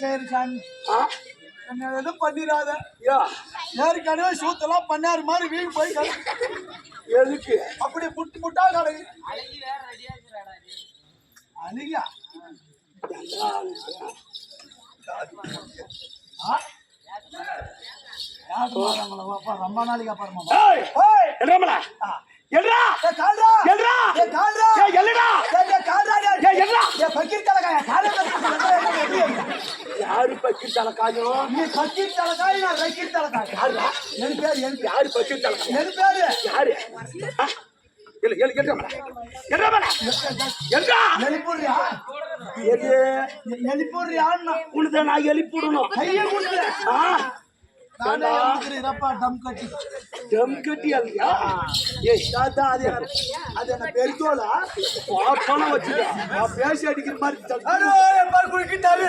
செய்யறேன் சாமி? என்ன எதுவும் பண்ணிடாத. ஏற்கனவே சூத்தெல்லாம் பண்ணாரு மாதிரி வீடு போய். எதுக்கு? அப்படி புட்டு புட்டா கிடக்கு. அழுகியா? ரொம்ப நாளைக்கு அப்புறமா யாரு பக்கி தலக்காயும் நீ பக்கீர் தலைக்காய், நான் ரக்கீர் தலைக்காய். யாருடா என் பேரு, என். யாரு பக்கி தலக்காய் என் பேரு. யாரு? எல்லு எல்லு எல்றாமல எல்றாமல எல்றா எழுப்புறியா? எது எழுப்புறியான்னா? உனத நான் எழுப்பிடணும் கையை கொடுத்து. ஆ நானே இதப்பா, டம் கட்டி. டம் கட்டி அல்லியா ஏய் தாத்தா, அது. என்ன- அது என்ன பெருத்தோலா? பாப்பன வச்சுக்க நான் பேசி அடிக்கிற மாதிரி தட்டு. அடோ, என் பாரு குறுக்கிட்டாவே,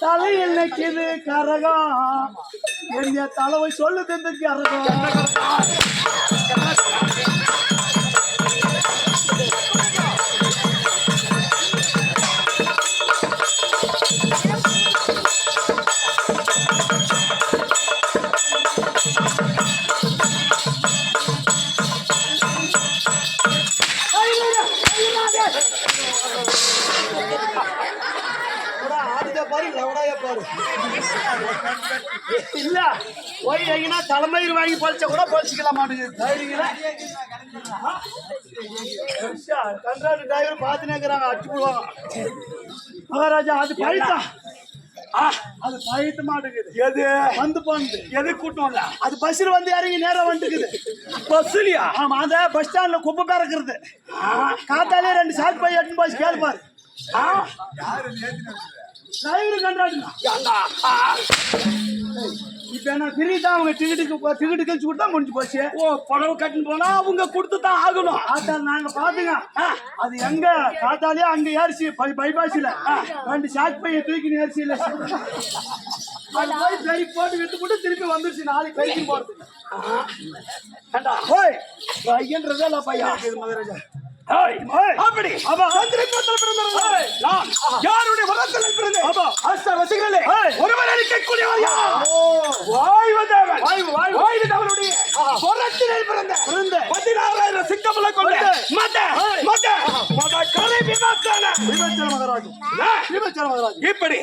தலையில் நிக்குது கரகம் எங்க தலைவை சொல்லுது இந்த கரகம் பாரு லவடாய பாரு. இல்ல போய் எங்கன்னா தலைமயிர் வாங்கி பழிச்ச கூட பழிச்சிக்கலாம் மாட்டேங்குது. கன்றாடு டிரைவர் பார்த்துனே இருக்கிறாங்க அடிச்சு போடுவாங்க. மகாராஜா அது பழித்தா ஆ, அது பழித்த மாட்டேங்குது. எது? வந்து போனது எது கூட்டம்ல அது பஸ்ஸில் வந்து இறங்கி நேரம் வந்துக்குது. பஸ்லியா? ஆமா அந்த பஸ் ஸ்டாண்ட்ல குப்பை பறக்கிறது காத்தாலே ரெண்டு சாட் பை எட்டு பஸ் கேள்பாரு டிரைவர் கண்டாடுங்க இப்ப என்ன தான் அவங்க டிக்கெட்டுக்கு டிக்கெட்டு கழிச்சு கொடுத்தா முடிஞ்சு போச்சு? ஓ புடவை கட்டின்னு போனா அவங்க கொடுத்து தான் ஆகணும். காத்தால நாங்க பாத்துங்க. அது எங்க? காத்தாலே அங்க ஏறிச்சு. பை பைபாஸ்ல ரெண்டு ஷாக் பைய தூக்கி ஏறிச்சு இல்ல அது போய் பெரிய போட்டு விட்டு போட்டு திருப்பி வந்துருச்சு. நாளைக்கு கழிச்சு போறது ஏண்டா, ஓய் பையன்றதே இல்ல பையன். மகாராஜா? அப்படி. யாருடைய வளத்தில் பிறந்தேன் ஆமா அஸ்தா வசிகளே ஒருவர் அளிக்கக்கூடியவர் யார்? வாய்வு தேவன். வாய்வு, தேவனுடைய புறத்தினில் பிறந்த. பிறந்த. பதினாறாயிரம் சிங்கமலை கொண்ட. மத மத மத கலை விமர்சன. விமர்சன மகாராஜா. விமர்சன மகாராஜா. இப்படி.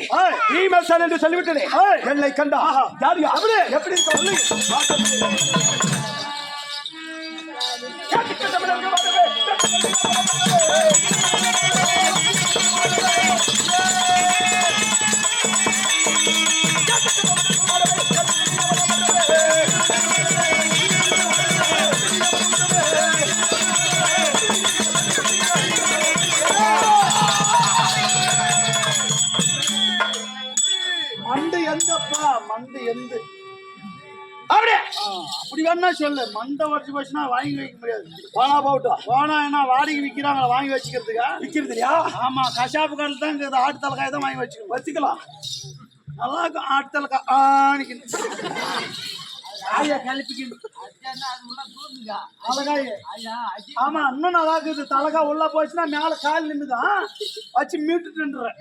பீமசன் என்று சொல்லிவிட்டனே. என்னை கண்டா. யார் அப்படி எப்படி? சொல்லு. மந்து எந்தப்பா மண்டு எந்த. அப்படி வேணா சொல்லு. மண்டை உடச்சு போச்சுன்னா வாங்கி வைக்க முடியாது. போனா போகட்டும். போனா என்ன வாடகை விற்கிறாங்களா வாங்கி வச்சுக்கிறதுக்கா? விக்கிறது இல்லையா ஆமா கஷாப்பு கடையில் தான் இருக்குது. ஆட்டு தலைக்காய் தான் வாங்கி வச்சுக்கணும். வச்சுக்கலாம். நல்லா இருக்கும். ஆட்டு தலைக்காய். ஆணிக்கணும் ஆமா இன்னும் நல்லா இருக்குது. தலைக்காய் உள்ள போச்சுன்னா மேல கால் நின்னுதான் வச்சு மீட்டுட்டுன்றேன்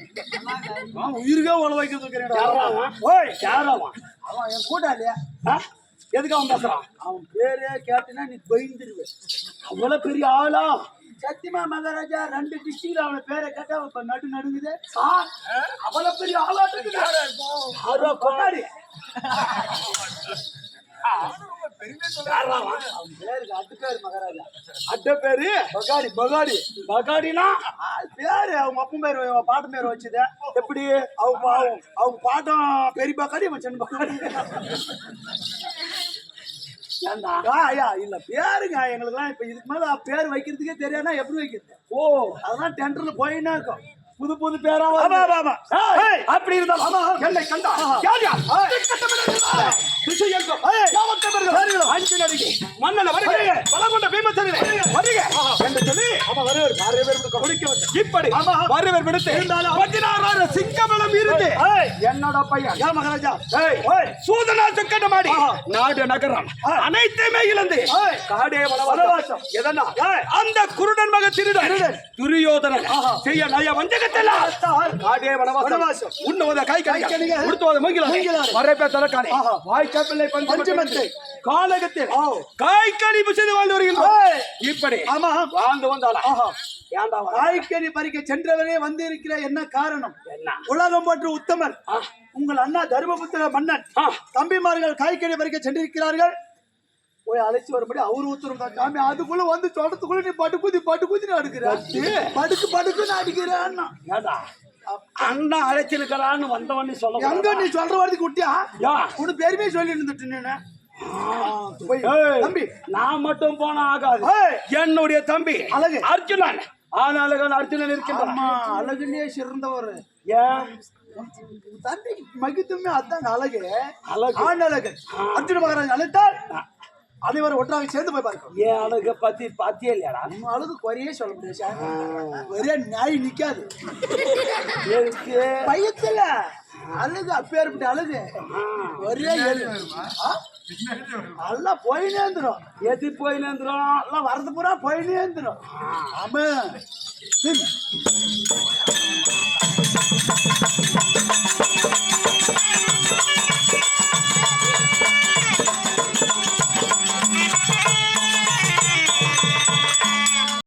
ஆமா, உயிருக்கே உள்ள வைக்கிறது யாரா இருக்கிறேன் அவன்? ஓய் யார் அவன்? என் கூட்டாளியா? எதுக்கு அவன் பேசுறான்? அவன் பேரே கேட்டினா நீ பயந்துருவேன் அவ்வளவு பெரிய ஆளா? சத்தியமா மகாராஜா ரெண்டு டிஸ்ட்ரிக்ட்ல அவன பேரை கேட்டா இப்ப நடு நடுங்குது. ஆ? அவ்வளவு பெரிய ஆளா இருக்குது. கொண்டாடி. யாரா அவன்? அவங்க அவன் பேர் வச்சது. எப்படி? அவங்க அவங்க பாட்டம் பெரிய பக்காடி அவன் சின்ன பக்காடி ஏண்டா ஆ, ஐயா இல்ல பேருங்க. எங்களுக்குலாம் இப்ப இதுக்கு மேல பேர் வைக்கிறதுக்கே தெரியாதுன்னா எப்படி வைக்கிறது? ஓ அதெல்லாம் டெண்டர்ல போயின்னே இருக்கும். புது புது பேரா ஆமா. ஆமா ஆமா. அப்படி இருந்தா என்னை கண்டா? யார் யார்? ஏய். திக்கட்டமிடல் திசையெங்கும் ஏய். யாவத் பார்த்தவர்கள் அஞ்சு நடிகை. மன்னன் வருக. பலகொண்ட பீமசேனே வருக என்று சொல்லி குடிக்க வந்தார். இப்படி வருவர் விடுத்து பதினாறாயிரம் சிங்கமலம் இருந்து என்னோட பையன். மகாராஜா. சூதனா சுக்கட்டமாடி நாடு நகரம். அனைத்தையுமே இழந்து. காடே வனவாசம். எதனா? அந்த குருடன் மக திருடன். துரியோதனன். செய்ய நய வஞ்சகத்தெல்லாம். காடே வனவாசம். உண்ணுவத கை கணிக. உடுத்துவத மூங்கிலார். வரப்பே தலக்காணி. ஆஹா. வாய்க்காப்பிள்ளை பஞ்சமத்தை. காலகத்தில். காய் கணிப்பு செய்து வாழ்ந்து வருகின்றோம். ஏய். இப்படி ஆமா. வாழ்ந்து வந்தாளா ஆஹா. ஏன்டா வா? காய்கறி பறிக்க சென்றவரே வந்து இருக்கிற என்ன காரணம்? என்ன? உலகம் போன்ற உத்தமர். உங்கள் அண்ணா தர்மபுத்திர மன்னன். தம்பிமார்கள் காய்கறி பறிக்க சென்றிருக்கிறார்கள். போய் அழைச்சு வரும்படி அவரு தான். சாமி அதுக்குள்ள வந்து தோட்டத்துக்குள்ள நீ பட்டு குதி பட்டு குதி அடிக்கிற படுக்கு? படுக்குன்னு அடிக்கிறான்னா அண்ணா அழைச்சிருக்கிறான்னு வந்தவன்னு சொல்ல எங்க நீ சொல்ற வார்த்தைக்கு விட்டியா யா. உனக்கு பெருமையை சொல்லி இருந்துட்டு நீனு. போய் ஏய், தம்பி. நான் மட்டும் போனா ஆகாது. என்னுடைய தம்பி அழகு. அர்ஜுனன். ஆனாலகன் அர்ஜுனன் இருக்கின்றான். அழகுலயே சிறந்தவர். ஏன்? தம்பி மகித்துமே அதாங்க அழகு. அழகு. ஆண் அழகு அர்ஜுன மகாராஜ் அழைத்தால் அனைவரும் ஒன்றாக சேர்ந்து போய் பார்க்கணும் ஏன் அழக பத்தி பாத்தியே இல்லையாடா? அழகு குறையே சொல்ல முடியாது ஒரே நாய் நிக்காது. பயத்துல அழகு அப்பேற்பட்ட அழகு. ஒரே ஆ? நல்லா போய் நேர்ந்துடும் எது போய் நேர்ந்துரும் எல்லாம் வரது பூரா போய் நேர்ந்துடும் ஆமா